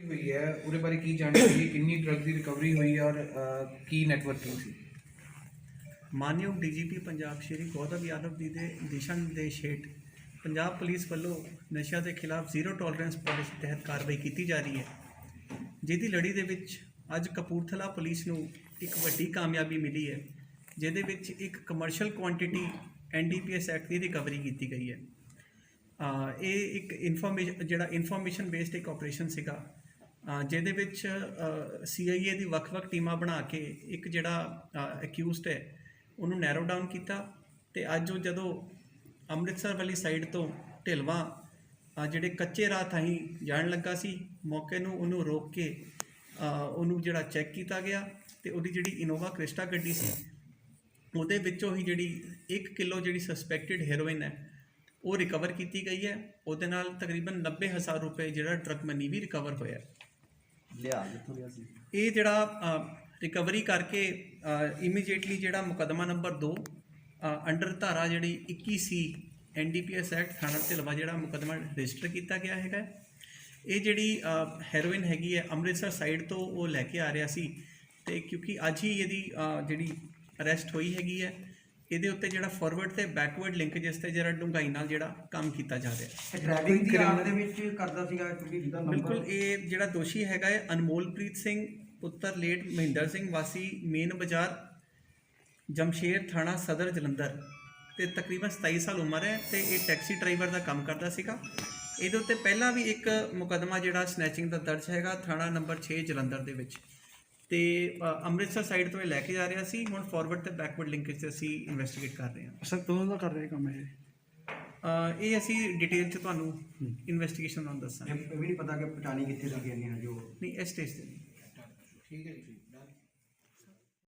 ਹੋਈ ਹੈ ਉਹਦੇ ਬਾਰੇ ਕੀ ਜਾਣਕਾਰੀ ਕਿੰਨੀ ਡਰਗ ਦੀ ਰਿਕਵਰੀ ਹੋਈ ਔਰ ਅਹ, ਕੀ ਨੈਟਵਰਕਿੰਗ ਸੀ? ਮਾਨਯੋਗ ਡੀਜੀਪੀ ਪੰਜਾਬ ਸ਼੍ਰੀ ਗੌਤਮ ਯਾਦਵ ਜੀ ਦੇ ਦਿਸ਼ਾ ਨਿਰਦੇਸ਼ ਹੇਠ ਪੰਜਾਬ ਪੁਲਿਸ ਵੱਲੋਂ ਨਸ਼ਿਆਂ ਦੇ ਖਿਲਾਫ ਜ਼ੀਰੋ ਟੋਲਰੈਂਸ ਪਾਲਿਸੀ ਤਹਿਤ ਕਾਰਵਾਈ ਕੀਤੀ ਜਾ ਰਹੀ ਹੈ। ਜਿਹਦੀ ਲੜੀ ਦੇ ਵਿੱਚ ਅੱਜ ਕਪੂਰਥਲਾ ਪੁਲਿਸ ਨੂੰ ਇੱਕ ਵੱਡੀ ਕਾਮਯਾਬੀ ਮਿਲੀ ਹੈ ਜਿਹਦੇ ਵਿੱਚ ਇੱਕ ਕਮਰਸ਼ੀਅਲ ਕੁਆਂਟੀਟੀ ਐਨਡੀਪੀਐਸ ਐਕਟ ਦੀ ਰਿਕਵਰੀ ਕੀਤੀ ਗਈ ਹੈ। ਇਹ ਇੱਕ ਇਨਫੋਰਮੇਸ਼ਨ ਜਿਹੜਾ ਇਨਫੋਰਮੇਸ਼ਨ ਬੇਸਡ ਇੱਕ ਆਪਰੇਸ਼ਨ ਸੀਗਾ ਜਿਹਦੇ ਵਿੱਚ ਸੀਆਈਏ ਦੀ ਵੱਖ-ਵੱਖ ਟੀਮਾਂ ਬਣਾ ਕੇ ਇੱਕ ਜਿਹੜਾ ਅਕਿਊਜ਼ਡ ਹੈ, ਉਹਨੂੰ ਨੈਰੋ ਡਾਊਨ ਕੀਤਾ ਤੇ ਅੱਜ ਉਹ ਜਦੋਂ ਅੰਮ੍ਰਿਤਸਰ ਵਾਲੀ ਸਾਈਡ ਤੋਂ ਢਿਲਵਾ ਜਿਹੜੇ ਕੱਚੇ ਰਾਹ ਥਾਹੀਂ ਜਾਣ ਲੱਗਾ ਸੀ, ਮੌਕੇ ਨੂੰ ਉਹਨੂੰ ਰੋਕ ਕੇ ਉਹਨੂੰ ਜਿਹੜਾ ਚੈੱਕ ਕੀਤਾ ਗਿਆ ਤੇ ਉਹਦੀ ਜਿਹੜੀ ਇਨੋਵਾ ਕ੍ਰਿਸਟਾ ਗੱਡੀ ਸੀ, ਉਹਦੇ ਵਿੱਚੋਂ ਹੀ ਜਿਹੜੀ 1 ਕਿਲੋ ਜਿਹੜੀ ਸਸਪੈਕਟਡ ਹੈਰੋਇਨ ਹੈ, ਉਹ ਰਿਕਵਰ ਕੀਤੀ ਗਈ ਹੈ। ਉਹਦੇ ਨਾਲ ਤਕਰੀਬਨ 90000 ਰੁਪਏ ਜਿਹੜਾ ਡਰਗ ਮਨੀ ਵੀ ਰਿਕਵਰ ਹੋਇਆ। ਲਿਆ ਕਿੱਥੋਂ ਲਿਆ ਸੀ ਇਹ ਜਿਹੜਾ ਰਿਕਵਰੀ ਕਰਕੇ ਇਮੀਡੀਏਟਲੀ ਜਿਹੜਾ ਮੁਕੱਦਮਾ ਨੰਬਰ 2 ਅੰਡਰ ਧਾਰਾ ਜਿਹੜੀ 21 ਸੀ ਐਨਡੀਪੀਐਸ ਐਕਟ ਥਾਣਾ ਢਿਲਵਾ ਜਿਹੜਾ ਮੁਕੱਦਮਾ ਰਜਿਸਟਰ ਕੀਤਾ ਗਿਆ ਹੈਗਾ ਇਹ ਜਿਹੜੀ ਹੈਰੋਇਨ ਹੈਗੀ ਹੈ, ਅੰਮ੍ਰਿਤਸਰ ਸਾਈਡ ਤੋਂ ਉਹ ਲੈ ਕੇ ਆ ਰਿਹਾ ਸੀ। ਤੇ ਕਿਉਂਕਿ ਅੱਜ ਹੀ ਇਹਦੀ ਜਿਹੜੀ ਅਰੈਸਟ ਹੋਈ ਹੈਗੀ ਹੈ ਇਹਦੇ ਉੱਤੇ ਜਿਹੜਾ ਫਾਰਵਰਡ ਤੇ ਬੈਕਵਰਡ ਲਿੰਕੇजेस ਤੇ ਜਿਹੜਾ ਡੂੰਘਾਈ ਨਾਲ ਜਿਹੜਾ ਕੰਮ ਕੀਤਾ ਜਾ ਰਿਹਾ। ਡਰਾਈਵਿੰਗ ਦੀ ਆੜ ਦੇ ਵਿੱਚ ਕਰਦਾ ਸੀਗਾ ਕਿਉਂਕਿ ਜਿਹਦਾ ਨੰਬਰ ਬਿਲਕੁਲ ਇਹ ਜਿਹੜਾ ਦੋਸ਼ੀ ਹੈਗਾ ਹੈ ਅਨਮੋਲਪ੍ਰੀਤ ਸਿੰਘ ਪੁੱਤਰ ਲੇਟ ਮਹਿੰਦਰ ਸਿੰਘ ਵਾਸੀ ਮੇਨ ਬਾਜ਼ਾਰ ਜਮਸ਼ੇਰ ਥਾਣਾ ਸਦਰ ਜਲੰਧਰ। ਤੇ ਤਕਰੀਬਨ 27 ਸਾਲ ਉਮਰ ਹੈ ਤੇ ਇਹ ਟੈਕਸੀ ਡਰਾਈਵਰ ਦਾ ਕੰਮ ਕਰਦਾ ਸੀਗਾ। ਇਹਦੇ ਉੱਤੇ ਪਹਿਲਾਂ ਵੀ ਇੱਕ ਮੁਕਦਮਾ ਜਿਹੜਾ ਸਨੈਚਿੰਗ ਦਾ ਦਰਜ ਹੈਗਾ ਥਾਣਾ ਨੰਬਰ 6 ਜਲੰਧਰ ਦੇ ਵਿੱਚ। ਤੇ ਅੰਮ੍ਰਿਤਸਰ ਸਾਈਡ ਤੋਂ ਇਹ ਲੈ ਕੇ ਜਾ ਰਿਹਾ ਸੀ ਹੁਣ ਫਾਰਵਰਡ ਤੇ ਬੈਕਵਰਡ ਲਿੰਕੇਜ ਤੇ ਅਸੀਂ ਇਨਵੈਸਟੀਗੇਟ ਕਰ ਰਹੇ ਹਾਂ। ਸਰ ਕਦੋਂ ਦਾ ਕਰ ਰਹੇ ਕੰਮ ਇਹ? ਅ, ਇਹ ਅਸੀਂ ਡਿਟੇਲ ਚ ਤੁਹਾਨੂੰ ਇਨਵੈਸਟੀਗੇਸ਼ਨ ਨਾਲ ਦੱਸਾਂਗੇ। ਇਹ ਵੀ ਨਹੀਂ ਪਤਾ ਕਿ ਪਟਾਣੀ ਕਿੱਥੇ ਲੱਗੇ ਨੇ ਜੋ। ਨਹੀਂ ਇਸ ਸਟੇਜ ਤੇ ਨਹੀਂ। ਠੀਕ ਹੈ ਜੀ।